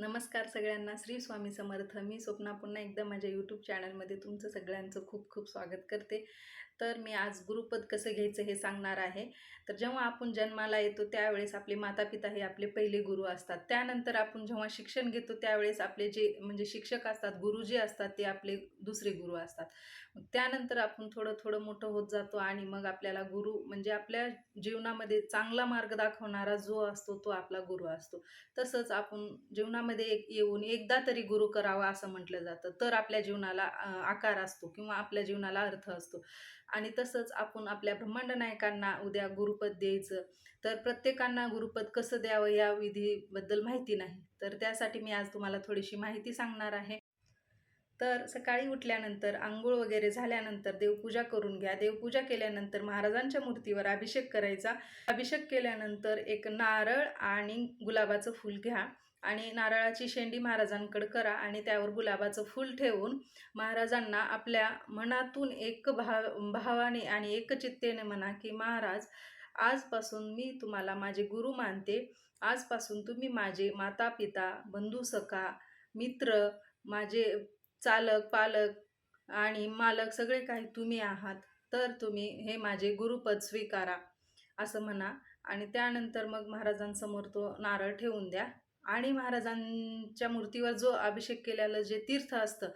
नमस्कार सगळ्यांना. श्री स्वामी समर्थ. मी स्वप्ना पुन्हा एकदा माझ्या यूट्यूब चॅनलमध्ये तुमचं सगळ्यांचं खूप खूप स्वागत करते. तर मी आज गुरुपद कसं घ्यायचं हे सांगणार आहे. तर जेव्हा आपण जन्माला येतो त्यावेळेस आपले मातापिता हे आपले पहिले गुरु असतात. त्यानंतर आपण जेव्हा शिक्षण घेतो त्यावेळेस आपले जे म्हणजे शिक्षक असतात गुरुजी असतात ते आपले दुसरे गुरु असतात. त्यानंतर आपण थोडं थोडं मोठं होत जातो आणि मग आपल्याला गुरु म्हणजे आपल्या जीवनामध्ये चांगला मार्ग दाखवणारा जो असतो तो आपला गुरु असतो. तसंच आपण जीवनामध्ये एक येऊन एकदा तरी गुरु करावा असं म्हटलं जातं. तर आपल्या जीवनाला आकार असतो किंवा आपल्या जीवनाला अर्थ असतो. आणि तसंच आपण आपल्या ब्रह्मांड नायकांना उद्या गुरुपद द्यायचं. तर प्रत्येकांना गुरुपद कसं द्यावं या विधीबद्दल माहिती नाही. तर त्यासाठी मी आज तुम्हाला थोडीशी माहिती सांगणार आहे. तर सकाळी उठल्यानंतर आंघोळ वगैरे झाल्यानंतर देवपूजा करून घ्या. देवपूजा केल्यानंतर महाराजांच्या मूर्तीवर अभिषेक करायचा. अभिषेक केल्यानंतर एक नारळ आणि गुलाबाचं फूल घ्या. आणि नारळाची शेंडी महाराजांकडे करा आणि त्यावर गुलाबाचं फूल ठेवून महाराजांना आपल्या मनातून एक भाव भावाने आणि एकचित्तेने म्हणा की महाराज आजपासून मी तुम्हाला माझे गुरु मानते. आजपासून तुम्ही माझे माता पिता बंधू सखा मित्र माझे चालक पालक आणि मालक सगळे काही तुम्ही आहात. तर तुम्ही हे माझे गुरुपद स्वीकारा. असं म्हणा आणि त्यानंतर मग महाराजांसमोर तो नारळ ठेवून द्या. आणि महाराजांच्या मूर्तीवर जो अभिषेक केलेलं जे तीर्थ असतं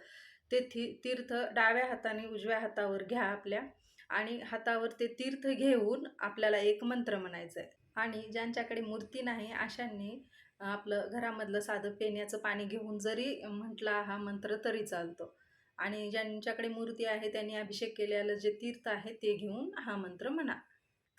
ते थी तीर्थ डाव्या हाताने उजव्या हातावर घ्या आपल्या आणि हातावर ते तीर्थ घेऊन आपल्याला एक मंत्र म्हणायचं आहे आणि ज्यांच्याकडे मूर्ती नाही अशांनी आपलं घरामधलं साधं पेण्याचं पाणी घेऊन जरी म्हटला हा मंत्र तरी चालतो. आणि ज्यांच्याकडे मूर्ती आहे त्यांनी अभिषेक केलेलं जे तीर्थ आहे ते घेऊन हा मंत्र म्हणा.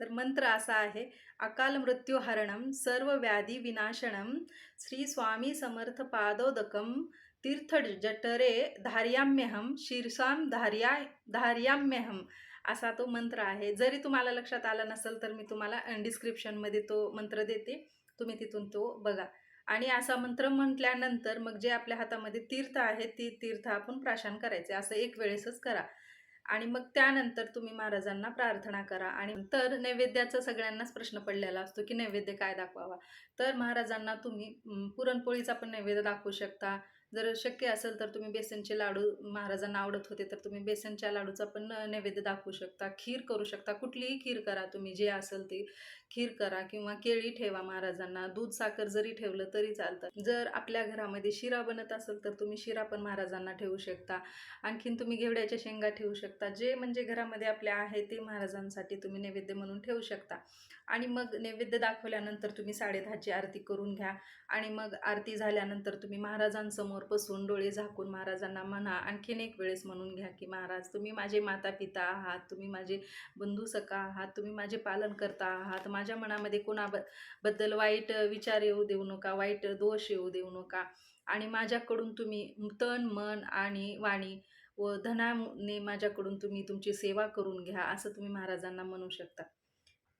तर मंत्र असा आहे अकाल मृत्यूहरणम सर्व व्याधी विनाशनम श्री स्वामी समर्थ पादोदकम तीर्थ जठरे धार्याम्यहम शीर्षाम धार्या धार्याम्यहम असा तो मंत्र आहे. जरी तुम्हाला लक्षात आला नसेल तर मी तुम्हाला डिस्क्रिप्शनमध्ये तो मंत्र देते. तुम्ही तिथून तो बघा. आणि असा मंत्र म्हटल्यानंतर मग जे आपल्या हातामध्ये तीर्थ आहे ती तीर्थ आपण प्राशन करायचे. असं एक वेळेसच करा. आणि मग त्यानंतर तुम्ही महाराजांना प्रार्थना करा. आणि तर नैवेद्याचा सगळ्यांनाच प्रश्न पडलेला असतो की नैवेद्य काय दाखवावा? तर महाराजांना तुम्ही पुरणपोळीचा पण नैवेद्य दाखवू शकता. जर शक्य असेल तर तुम्ही बेसनचे लाडू महाराजांना आवडत होते तर तुम्ही बेसनच्या लाडूचा पण नैवेद्य दाखवू शकता खीर करू शकता कुठलीही खीर करा तुम्ही जे असेल ते खीर करा किंवा केळी ठेवा महाराजांना दूध साखर जरी ठेवलं तरी चालतं. जर आपल्या घरामध्ये शिरा बनत असेल तर तुम्ही शिरा पण महाराजांना ठेवू शकता. आणखीन तुम्ही घेवड्याच्या शेंगा ठेवू शकता जे म्हणजे घरामध्ये आपल्या आहे ते महाराजांसाठी तुम्ही नैवेद्य म्हणून ठेवू शकता. आणि मग नैवेद्य दाखवल्यानंतर तुम्ही साडेदहाची आरती करून घ्या. आणि मग आरती झाल्यानंतर तुम्ही महाराजांसमोर बसून डोळे झाकून महाराजांना म्हणा आणखीन एक वेळेस म्हणून घ्या की महाराज तुम्ही माझे माता पिता आहात तुम्ही माझे बंधू सखा आहात तुम्ही माझे पालन करता आहात माझ्या मनामध्ये कोणाबबद्दल वाईट विचार येऊ देऊ नका वाईट दोष येऊ देऊ नका. आणि माझ्याकडून तुम्ही तन मन आणि वाणी व धनाने माझ्याकडून तुम्ही तुमची सेवा करून घ्या असं तुम्ही महाराजांना म्हणू शकता.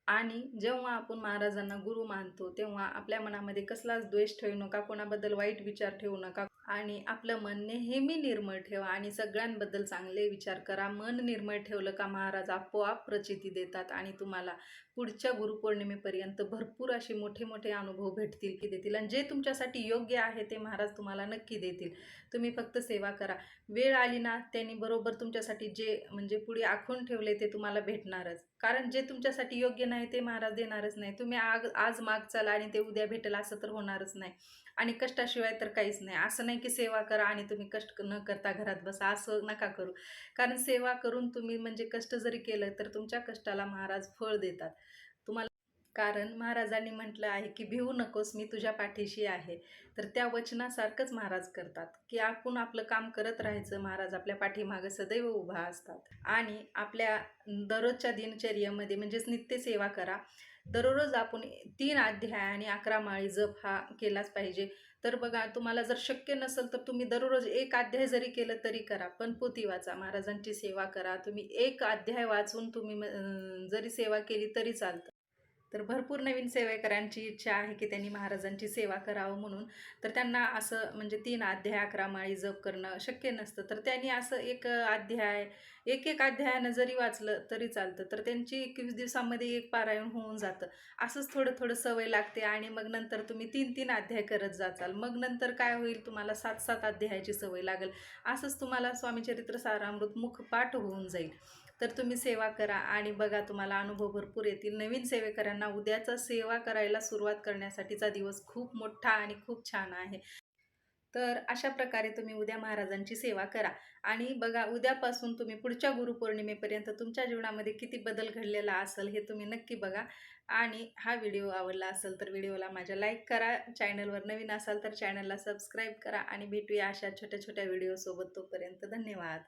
आणि जेव्हा आपण महाराजांना गुरु मानतो तेव्हा आपल्या मनामध्ये कसलाच द्वेष ठेवू नका कोणाबद्दल वाईट विचार ठेवू नका. आणि आपलं मन नेहमी निर्मळ ठेवा आणि सगळ्यांबद्दल चांगले विचार करा. मन निर्मळ ठेवलं का महाराज आपोआप प्रचिती देतात आणि तुम्हाला पुढच्या गुरुपौर्णिमेपर्यंत भरपूर असे मोठे मोठे अनुभव भेटतील की देतील. आणि जे तुमच्यासाठी योग्य आहे ते महाराज तुम्हाला नक्की देतील. तुम्ही फक्त सेवा करा. वेळ आली ना त्यांनी बरोबर तुमच्यासाठी जे म्हणजे पुढे आखून ठेवले ते तुम्हाला भेटणारच. कारण जे तुमच्यासाठी योग्य नाही ते महाराज देणारच नाही. तुम्ही आग आज माग चला आणि ते उद्या भेटेल असं तर होणारच नाही. आणि कष्टाशिवाय तर काहीच नाही. असं नाही की सेवा करा आणि तुम्ही कष्ट न करता घरात बसा असं नका करू. कारण सेवा करून तुम्ही म्हणजे कष्ट जरी केलं तर तुमच्या कष्टाला महाराज फळ देतात. तुम्हाला कारण महाराजांनी म्हटलं आहे की भिवू नकोस मी तुझ्या पाठीशी आहे. तर त्या वचनासारखंच महाराज करतात. की आपण आपलं काम करत राहायचं महाराज आपल्या पाठीमागं सदैव उभा असतात. आणि आपल्या दररोजच्या दिनचर्येमध्ये म्हणजेच नित्य सेवा करा. दररोज आपण तीन अध्याय आणि अकरा माळी जप हा केलाच पाहिजे. तर बघा तुम्हाला जर शक्य नसेल तर तुम्ही दररोज एक अध्याय जरी केलं तरी करा पण पोती वाचा. महाराजांची सेवा करा. तुम्ही एक अध्याय वाचून तुम्ही जरी सेवा केली तरी चालतं. तर भरपूर नवीन सेवेकरांची इच्छा आहे की त्यांनी महाराजांची सेवा करावं म्हणून. तर त्यांना असं म्हणजे तीन अध्याय अकरा माळी जप करणं शक्य नसतं. तर त्यांनी असं एक अध्याय एक एक अध्यायानं जरी वाचलं तरी चालतं. तर त्यांची एकवीस दिवसामध्ये एक पारायण होऊन जातं. असंच थोडं थोडं सवय लागते आणि मग नंतर तुम्ही तीन तीन अध्याय करत जाचाल. मग नंतर काय होईल? तुम्हाला सात सात अध्यायाची सवय लागेल. असंच तुम्हाला स्वामीचरित्र सारामृत मुखपाठ होऊन जाईल. तर तुम्ही सेवा करा आणि बघा तुम्हाला अनुभव भरपूर येतील. नवीन सेवेकरांना उद्याचा सेवा करायला सुरुवात करण्यासाठीचा दिवस खूप मोठा आणि खूप छान आहे. तर अशा प्रकारे तुम्ही उद्या महाराजांची सेवा करा. आणि बघा उद्यापासून तुम्ही पुढच्या गुरुपौर्णिमेपर्यंत तुमच्या जीवनामध्ये किती बदल घडलेला असेल हे तुम्ही नक्की बघा. आणि हा व्हिडिओ आवडला असेल तर व्हिडिओला माझ्या लाईक करा. चॅनलवर नवीन असाल तर चॅनलला सबस्क्राईब करा. आणि भेटूया अशा छोट्या छोट्या व्हिडिओसोबत तोपर्यंत धन्यवाद.